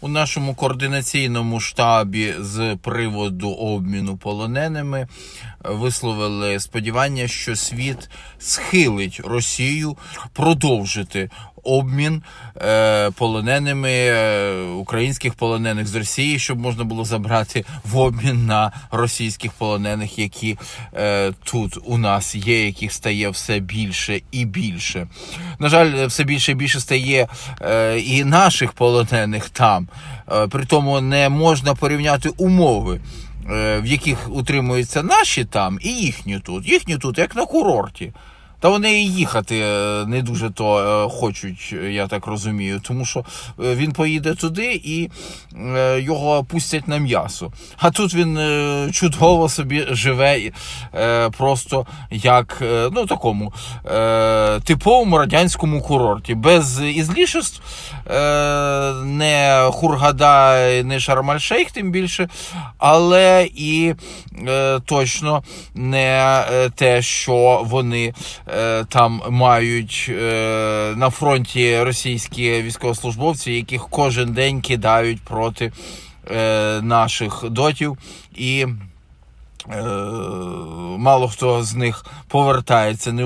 у нашому координаційному штабі з приводу обміну полоненими висловили сподівання, що світ схилить Росію продовжити обмін е, полоненими е, українських полонених з Росії, щоб можна було забрати в обмін на російських полонених, які е, тут у нас є, яких стає все більше і більше. На жаль, все більше і більше стає е, і наших полонених там. Е, при тому не можна порівняти умови. е, В яких утримуються наші там і їхні тут. Їхні тут, як на курорті. Та вони і їхати е, не дуже то е, хочуть, я так розумію, тому що е, він поїде туди і е, його пустять на м'ясо. А тут він е, чудово собі живе е, просто як е, ну такому е, типовому радянському курорті, без ізлішеств, е, не Хургада, не Шармаль-Шейх, тим більше, але і е, точно не е, те, що вони е, там мають е, на фронті російські військовослужбовці, яких кожен день кидають проти е, наших дотів і. Е, мало хто з них повертається не